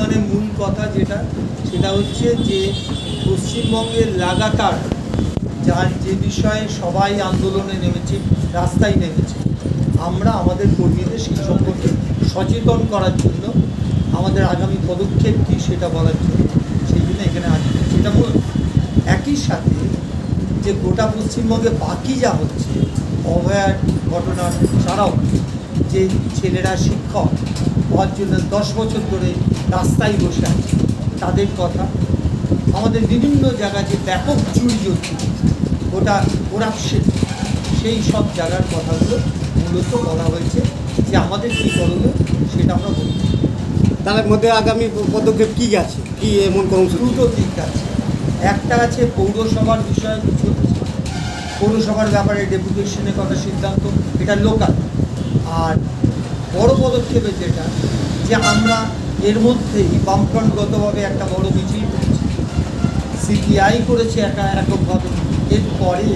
মানে মূল কথা যেটা, সেটা হচ্ছে যে পশ্চিমবঙ্গের লাগাতার যার যে বিষয়ে সবাই আন্দোলনে নেমেছে, রাস্তায় নেমেছে, আমরা আমাদের কর্মীদের সেই সম্পর্কে সচেতন করার জন্য, আমাদের আগামী পদক্ষেপ কী সেটা বলার জন্য সেই জন্য এখানে আসবে সেটা মূল একই সাথে যে গোটা পশ্চিমবঙ্গে বাকি যা হচ্ছে, অভয়ার ঘটনা ছাড়াও যে ছেলেরা শিক্ষক হওয়ার দশ বছর ধরে রাস্তায় বসে আছে। তাদের কথা। আমাদের বিভিন্ন জায়গায় যে ব্যাপক চুরি হচ্ছে গোটা করাপশন সেই সব জায়গার কথাগুলো মূলত বলা হয়েছে যে আমাদের কী করণীয় সেটা আমরা বলছি তার মধ্যে আগামী পদক্ষেপ কী আছে? কি এমন কর্মসূচি? দুটো দিক আছে। একটা আছে পৌরসভার বিষয়ে কিছু। পৌরসভার ব্যাপারে ডেপুটেশনের কথা সিদ্ধান্ত এটা লোকাল আর বড় পদক্ষেপে যেটা যে আমরা এর মধ্যেই বামফ্রন্টগতভাবে একটা বড় মিছিল করেছি। সিপিআই করেছে একা এককভাবে। এরপরে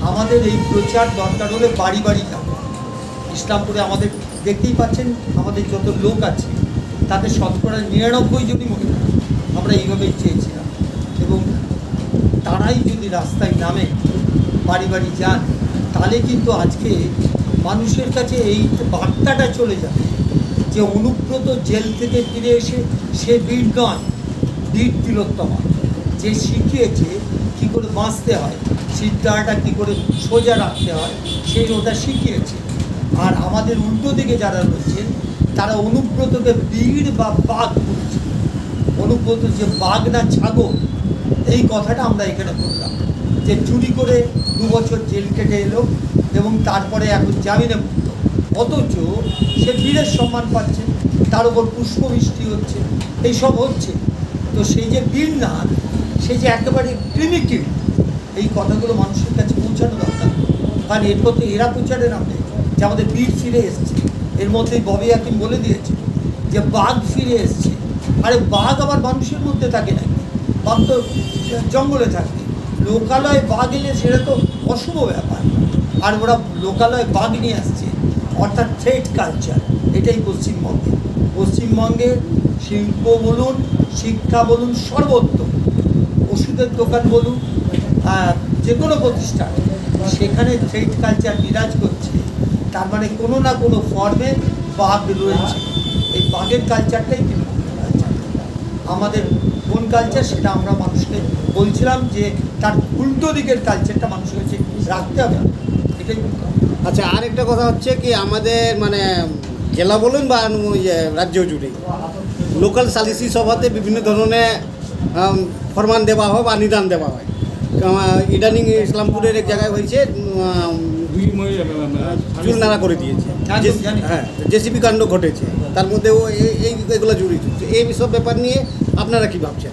আমাদের এই প্রচার দরকার হলে বাড়ি বাড়ি যাবে। ইসলামপুরে আমাদের দেখতেই পাচ্ছেন, আমাদের যত লোক আছে, তাদের শতকরা নিরানব্বই জনই মহিলা। আমরা এইভাবেই চেয়েছিলাম। এবং তারাই যদি রাস্তায় নামে, বাড়ি বাড়ি যান, তাহলে কিন্তু আজকে মানুষের কাছে এই বার্তাটা চলে যাবে যে অনুব্রত জেল থেকে ফিরে এসে সে বীর নয় বীর তিলোত্তমা, যে শিখিয়েছে কী করে বাঁচতে হয় সিদ্ধাটা কী করে সোজা রাখতে হয়, সেই ওটা শিখিয়েছে। আর আমাদের উল্টো দিকে যারা রয়েছেন তারা অনুব্রতকে বীর বা বাঘ বলছে। অনুব্রত যে বাঘ না ছাগল, এই কথাটা আমরা এখানে বললাম। যে চুরি করে দু বছর জেল কেটে এলো এবং তারপরে এখন জামিনে মুক্ত। অথচ সে বীরের সম্মান পাচ্ছে, তার উপর পুষ্পবৃষ্টি হচ্ছে, এইসব হচ্ছে। তো সেই যে বীর না সে যে একেবারে ক্রিমিকিল এই কথাগুলো মানুষের কাছে পৌঁছানো দরকার। কারণ এরপর তো এরা প্রচারে নামবে যে আমাদের বীর ফিরে এসছে। এর মধ্যেই ববি হাকিম বলে দিয়েছে যে বাঘ ফিরে এসছে। আরে বাঘ আবার মানুষের মধ্যে থাকে নাকি? বাঘ তো জঙ্গলে থাকে। লোকালয়ে বাঘ এলে সেটা তো অশুভ ব্যাপার। আর ওরা লোকালয় বাঘ নিয়ে আসছে, অর্থাৎ থ্রেড কালচার এটাই পশ্চিমবঙ্গে। পশ্চিমবঙ্গে শিল্প বলুন, শিক্ষা বলুন, সর্বোত্তম। ওষুধের দোকান বলুন যে কোনো প্রতিষ্ঠান, সেখানে থ্রেড কালচার বিরাজ করছে। তার মানে কোনো না কোনো ফর্মে বাঘ রয়েছে। এই বাঘের কালচারটাই তৃণমূল কালচার আমাদের কালচার সেটা আমরা মানুষকে বলছিলাম যে তার উল্টো দিকের কালচারটা মানুষের কাছে রাখতে হবে। এটাই। আচ্ছা আরেকটা কথা হচ্ছে কি আমাদের মানে জেলা বলুন বা রাজ্য জুড়ে লোকাল সালিসি সভাতে বিভিন্ন ধরনের ফরমান দেওয়া হয় বা নিদান দেওয়া হয়। ইদানিং ইসলামপুরের এক জায়গায় হয়েছে উম, দুই মহিলা চুল নাড়া করে দিয়েছে। হ্যাঁ জেসিবি কাণ্ড ঘটেছে। তার মধ্যেও এই- এই এগুলো জড়িত এই সব ব্যাপার নিয়ে আপনারা কি ভাবছেন?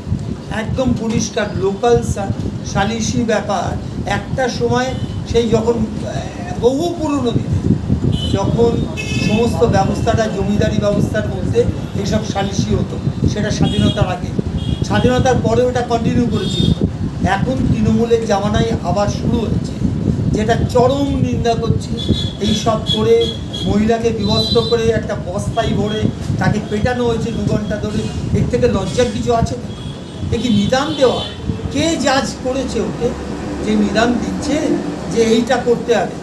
একদম পরিষ্কার লোকাল সালিসি ব্যাপার। একটা সময় সেই যখন বহু পুরনো দিনে যখন সমস্ত ব্যবস্থাটা, জমিদারি ব্যবস্থার মধ্যে এইসব সালিসি হতো, সেটা স্বাধীনতার আগে। স্বাধীনতার পরে ওটা কন্টিনিউ করেছিল। এখন তৃণমূলের জামানায় আবার শুরু হচ্ছে, যেটা চরম নিন্দা করছে। এই সব করে মহিলাকে বিবস্ত্র করে একটা বস্তায় ভরে তাকে পেটানো হয়েছে দু ঘণ্টা ধরে। এর থেকে লজ্জার কিছু আছে? কি নিদান দেওয়া। কে জাজ করেছে ওকে? যে নিদান দিচ্ছে যে এইটা করতে হবে।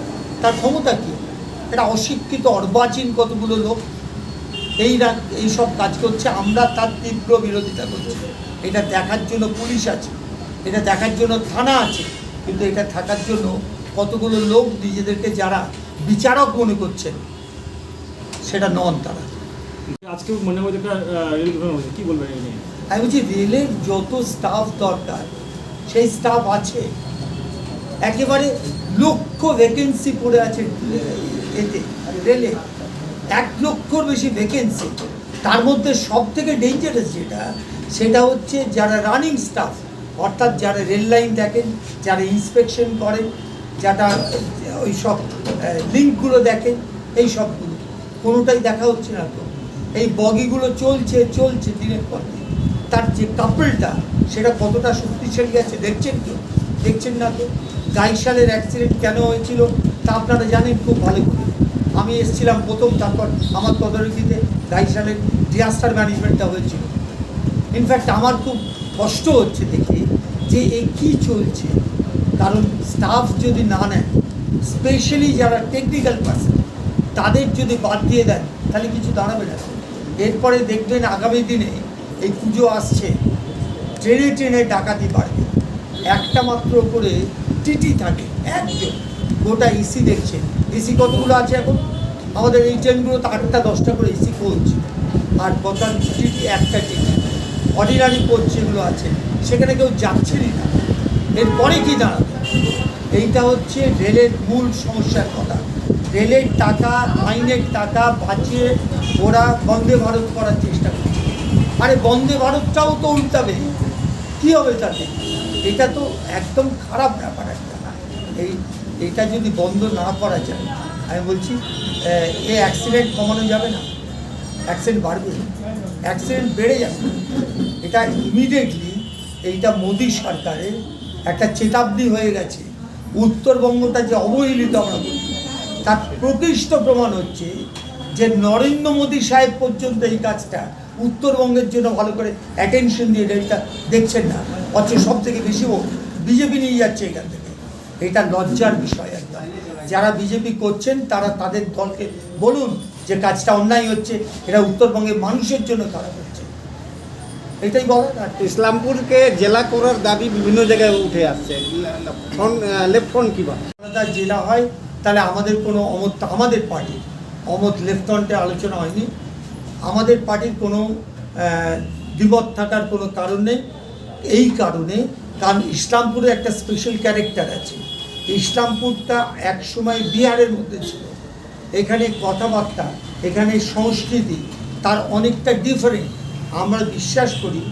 তার ক্ষমতা কি? এটা অশিক্ষিত, অর্বাচীন কতগুলো লোক এই এই সব কাজ করছে, আমরা তার তীব্র বিরোধিতা করছি। এটা দেখার জন্য পুলিশ আছে, এটা দেখার জন্য থানা আছে, কিন্তু এটা থাকার জন্য কতগুলো লোক নিজেদেরকে যারা বিচারক মনে করছেন, সেটা নন তারা। আজকে মনে হয় কি বলবেন আমি বলছি রেলের যত স্টাফ দরকার, সেই স্টাফ আছে। একেবারে লক্ষ ভ্যাকেন্সি পড়ে আছে এতে রেলে এক লক্ষর বেশি ভ্যাকেন্সি তার মধ্যে সব থেকে ডেঞ্জারাস যেটা, সেটা হচ্ছে যারা রানিং স্টাফ অর্থাৎ যারা রেল লাইন দেখেন, যারা ইন্সপেকশন করেন, যারা ওই সব লিঙ্কগুলো দেখেন, এই সবগুলো। কোনোটাই দেখা হচ্ছে না তো। এই বগিগুলো চলছে চলছে দিনের পর দিন। তার যে কাপলটা সেটা কতটা শক্তিশালী আছে দেখছেন কি দেখছেন না তো? গাইশালের অ্যাক্সিডেন্ট কেন হয়েছিল, তা আপনারা জানেন খুব ভালো করে। আমি এসেছিলাম প্রথম, তারপর আমার তদারকিতে গাইশালের ডিজাস্টার ম্যানেজমেন্টটা হয়েছিল। ইনফ্যাক্ট আমার খুব কষ্ট হচ্ছে দেখে যে এই কী চলছে। কারণ স্টাফ যদি না নেন স্পেশালি যারা টেকনিক্যাল পার্সন তাদের যদি বাদ দিয়ে দেন, তাহলে কিছু দাঁড়াবে না। এরপরে দেখবেন আগামী দিনে এই পুজো আসছে, ট্রেনে ট্রেনে ডাকাতি বাড়বে। একটা মাত্র করে টিটি থাকে, একজন। গোটা ইসি দেখছে ইসি কতগুলো আছে এখন? আমাদের এই ট্রেনগুলোতে আটটা, দশটা করে ইসি কোচ আর প্রধান টিটি একটা টিটি। অর্ডিনারি কোচ যেগুলো আছে, সেখানে কেউ যাচ্ছেনই না। এরপরে কি দাঁড়াবে? এইটা হচ্ছে রেলের মূল সমস্যার কথা। রেলের টাকা, আইনের টাকা বাঁচিয়ে ওরা বন্দে ভারত করার চেষ্টা করছে। আরে বন্দে ভারতটাও তো উল্টাবে কী হবে তাতে? এটা তো একদম খারাপ ব্যাপার একটা এই, এটা যদি বন্ধ না করা যায়, আমি বলছি, এ অ্যাক্সিডেন্ট কমানো যাবে না। অ্যাক্সিডেন্ট বাড়বে। অ্যাক্সিডেন্ট বেড়ে যাবে। এটা ইমিডিয়েটলি এইটা মোদী সরকারের একটা চেতাবনী হয়ে গেছে। উত্তরবঙ্গটা যে অবহেলিত আমরা বলি, তার প্রকৃষ্ট প্রমাণ হচ্ছে যে নরেন্দ্র মোদী সাহেব পর্যন্ত এই কাজটা উত্তরবঙ্গের জন্য ভালো করে অ্যাটেনশন দিয়ে এটা দেখছেন না। অথচ সব থেকে বেশি ও বিজেপি নিয়ে যাচ্ছে এখান থেকে। এটা লজ্জার বিষয় একদম। যারা বিজেপি করছেন তারা তাদের দলকে বলুন যে কাজটা অন্যায় হচ্ছে এটা উত্তরবঙ্গের মানুষের জন্য খারাপ হচ্ছে। এটাই বলেন আর ইসলামপুরকে জেলা করার দাবি বিভিন্ন জায়গায় উঠে আসছে। লেফট ফ্রন্ট কিবা আলাদা জেলা হয় তাহলে আমাদের কোনো অমত আমাদের পার্টি অমত লেফটনটে আলোচনা হয়নি। আমাদের পার্টির কোনো দ্বিমত থাকার কোনো কারণ নেই। এই কারণে কারণ ইসলামপুরে একটা স্পেশাল ক্যারেক্টার আছে। ইসলামপুরটা একসময় বিহারের মধ্যে ছিল। এখানে কথাবার্তা, এখানে সংস্কৃতি, তার অনেকটা ডিফারেন্ট আমরা বিশ্বাস করি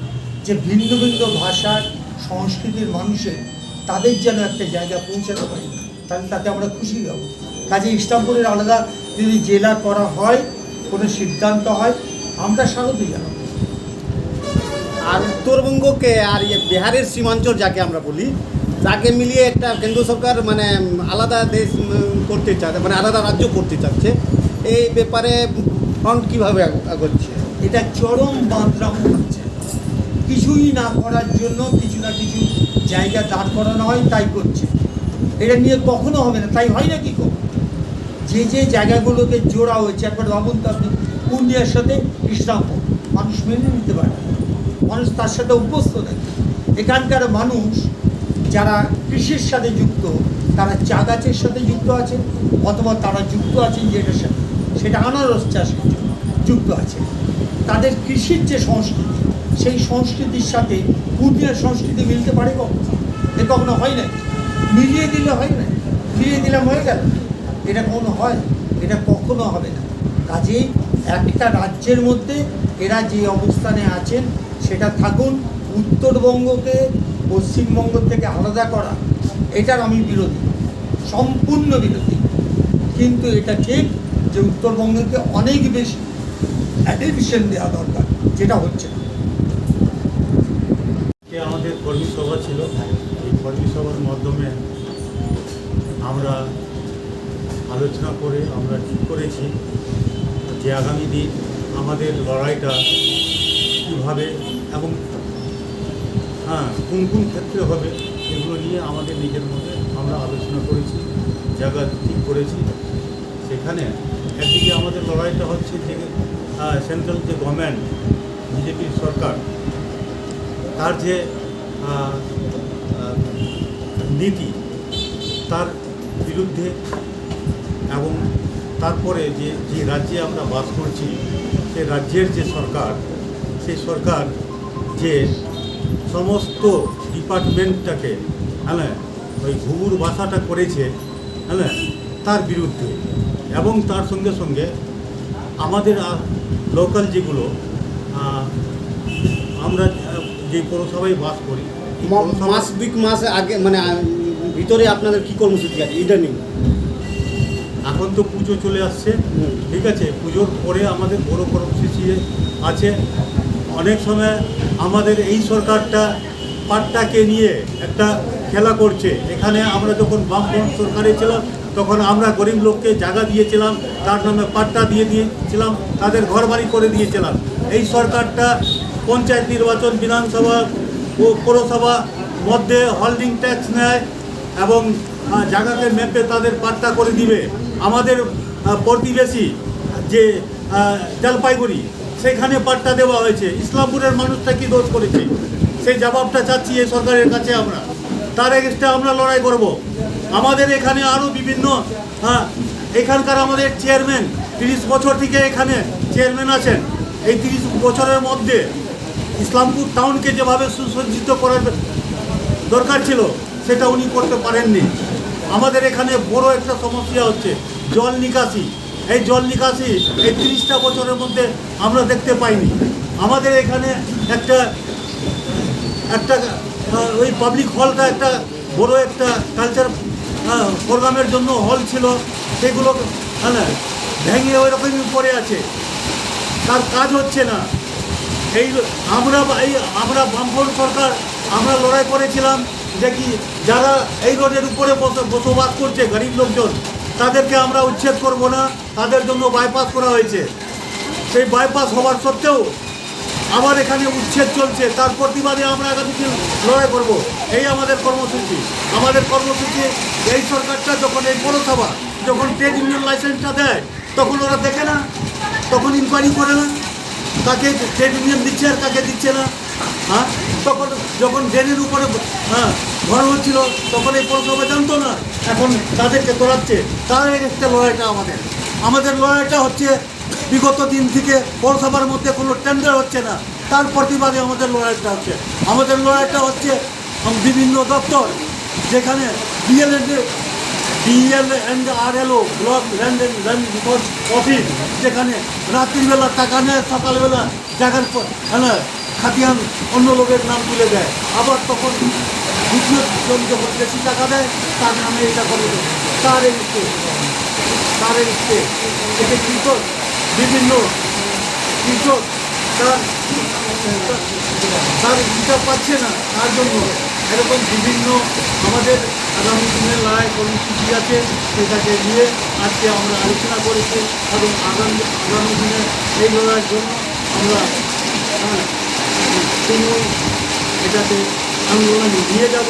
যে ভিন্ন ভিন্ন ভাষার সংস্কৃতির মানুষের তাদের যেন একটা জায়গা পৌঁছাতে পারি, তাহলে তাতে আমরা খুশি হব। কাজে ইসলামপুরের আলাদা যদি জেলা করা হয় কোনো সিদ্ধান্ত হয় আমরা স্বাগত জানাব। আর উত্তরবঙ্গকে আর ইয়ে বিহারের সীমাঞ্চল যাকে আমরা বলি তাকে মিলিয়ে একটা কেন্দ্র সরকার মানে আলাদা দেশ করতে চাচ্ছে মানে আলাদা রাজ্য করতে চাচ্ছে। এই ব্যাপারে ফ্রন্ট কীভাবে আgoচ্ছে এটা চরম বাঁধরাম হচ্ছে। কিছুই না করার জন্য কিছু না কিছু জায়গা দাঁড় করানো হয় তাই করছে। এটা নিয়ে কখনো হবে না তাই হয় না কি কখনো? যে যে জায়গাগুলোকে জোড়া হয়েছে, একবার ভাবুন তো আপনি পুরুলিয়ার সাথে ইসলামপুর মানুষ মেনে নিতে পারে। মানুষ তার সাথে অভ্যস্ত থাকে। এখানকার মানুষ যারা কৃষির সাথে যুক্ত, তারা চা গাছের সাথে যুক্ত আছে, অথবা তারা যুক্ত আছেন যেটার সাথে সেটা আনারস চাষের জন্য যুক্ত আছে। তাদের কৃষির যে সংস্কৃতি, সেই সংস্কৃতির সাথে পুরুলিয়ার সংস্কৃতি মিলতে পারে কখনো? এ কখনো হয় না মিলিয়ে দিলে হয় না মিলিয়ে দিলাম হয়ে গেল। এটা কখনো হয়? এটা কখনো হবে না। কাজেই একটা রাজ্যের মধ্যে এরা যে অবস্থানে আছেন, সেটা থাকুন উত্তরবঙ্গকে পশ্চিমবঙ্গ থেকে আলাদা করা। এটার আমি বিরোধী, সম্পূর্ণ বিরোধী। কিন্তু এটা ঠিক যে উত্তরবঙ্গকে অনেক বেশি অ্যাটেনশন দেওয়া দরকার, যেটা হচ্ছে আমাদের কর্মী সভা ছিল? এই কর্মী সভার মাধ্যমে আমরা আলোচনা করে আমরা ঠিক করেছি যে আগামী দিন আমাদের লড়াইটা কীভাবে এবং হ্যাঁ কোন কোন ক্ষেত্রে হবে এগুলো নিয়ে আমাদের নিজের মধ্যে আমরা আলোচনা করেছি, জায়গা ঠিক করেছি। সেখানে একদিকে আমাদের লড়াইটা হচ্ছে যে সেন্ট্রাল যে গভর্নমেন্ট বিজেপির সরকার, তার যে নীতি, তার বিরুদ্ধে এবং তারপরে যে যে রাজ্যে আমরা বাস করছি সে রাজ্যের যে সরকার সেই সরকার যে সমস্ত ডিপার্টমেন্টটাকে হ্যাঁ ওই ঘুঘুর বাসাটা করেছে হ্যাঁ তার বিরুদ্ধে। এবং তার সঙ্গে সঙ্গে আমাদের লোকাল যেগুলো আমরা যে পৌরসভায় বাস করি মাস দুই মাস আগে মানে ভিতরে আপনাদের কী কর্মসূচি আছে? ইদানিং এখন তো পুজো চলে আসছে। ঠিক আছে? পুজোর পরে আমাদের বড় কর্মসূচি আছে। অনেক সময় আমাদের এই সরকারটা পাট্টাকে নিয়ে একটা খেলা করছে। এখানে আমরা যখন বামফ্রন্ট সরকারে ছিলাম, তখন আমরা গরিব লোককে জায়গা দিয়েছিলাম, তার নামে পাট্টা দিয়ে দিয়েছিলাম, তাদের ঘর বাড়ি করে দিয়েছিলাম। এই সরকারটা পঞ্চায়েত নির্বাচন, বিধানসভা ও পৌরসভা মধ্যে হোল্ডিং ট্যাক্স নেয় এবং জায়গাকে মেপে তাদের পাট্টা করে দিবে। আমাদের প্রতিবেশী যে জলপাইগুড়ি, সেখানে পাট্টা দেওয়া হয়েছে। ইসলামপুরের মানুষটা কি দোষ করেছে? সেই জবাবটা চাচ্ছি এই সরকারের কাছে আমরা। তার এগেস্টে আমরা লড়াই করব। আমাদের এখানে আরও বিভিন্ন এখানকার আমাদের চেয়ারম্যান, তিরিশ বছর থেকে এখানে চেয়ারম্যান আছেন। এই তিরিশ বছরের মধ্যে ইসলামপুর টাউনকে যেভাবে সুসজ্জিত করার দরকার ছিল, সেটা উনি করতে পারেননি। আমাদের এখানে বড় একটা সমস্যা হচ্ছে জল নিকাশি। এই জল নিকাশি এই তিরিশটা বছরের মধ্যে আমরা দেখতে পাইনি। আমাদের এখানে একটা একটা ওই পাবলিক হলটা একটা বড় একটা কালচার প্রোগ্রামের জন্য হল ছিল। সেগুলো হ্যাঁ ভেঙে ওই রকমই পড়ে আছে। তার কাজ হচ্ছে না। এই আমরা এই আমরা বামফ্রন্ট সরকার, আমরা লড়াই করেছিলাম। যে কি যারা এই রোডের উপরে বস- বসবাস করছে গরিব লোকজন, তাদেরকে আমরা উচ্ছেদ করব না, তাদের জন্য বাইপাস করা হয়েছে। সেই বাইপাস হওয়ার সত্ত্বেও আবার এখানে উচ্ছেদ চলছে। তার প্রতিবাদে আমরা আগামী দিন লড়াই করব। এই আমাদের কর্মসূচি। আমাদের কর্মসূচি, এই সরকারটা যখন এই পৌরসভা, যখন ট্রেড ইউনিয়ন লাইসেন্সটা দেয়, তখন ওরা দেখে না, তখন ইনকোয়ারি করে না। কাকে ট্রেড ইউনিয়ন দিচ্ছে আর কাকে দিচ্ছে না। হ্যাঁ? তখন যখন ড্রেনের উপরে হ্যাঁ ঘর হচ্ছিল, তখন এই পৌরসভা জানতো না, এখন তাদেরকে করাচ্ছে তার একটা লড়াইটা আমাদের। আমাদের লড়াইটা হচ্ছে, বিগত দিন থেকে পৌরসভার মধ্যে কোনো টেন্ডার হচ্ছে না। তার প্রতিবাদে আমাদের লড়াইটা হচ্ছে। আমাদের লড়াইটা হচ্ছে বিভিন্ন দপ্তর, যেখানে BElEd DL and R LO block land and land office যেখানে রাত্রিবেলা টাকা নেয়, সকালবেলা জায়গার পর হ্যাঁ খাতিয়ান অন্য লোকের নাম তুলে দেয়। আবার তখন দ্বিতীয় জন যখন বেশি টাকা দেয়, তার নামে এটা করে তার এগিয়ে তার এগিয়ে এতে কৃষক বিভিন্ন কৃষক তার তার হিসাব পাচ্ছে না, তার জন্য। এরকম বিভিন্ন আমাদের আগামী দিনের লড়াই কর্মসূচি আছে, সেটাকে নিয়ে আজকে আমরা আলোচনা করেছি এবং আগামী আগামী দিনে এই লড়াইয়ের জন্য আমরা কোনো এটাতে আন্দোলনে নিয়ে যাব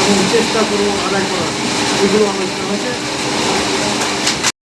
এবং চেষ্টা করব আদায় করার। এগুলো আমার ইচ্ছা হয়েছে।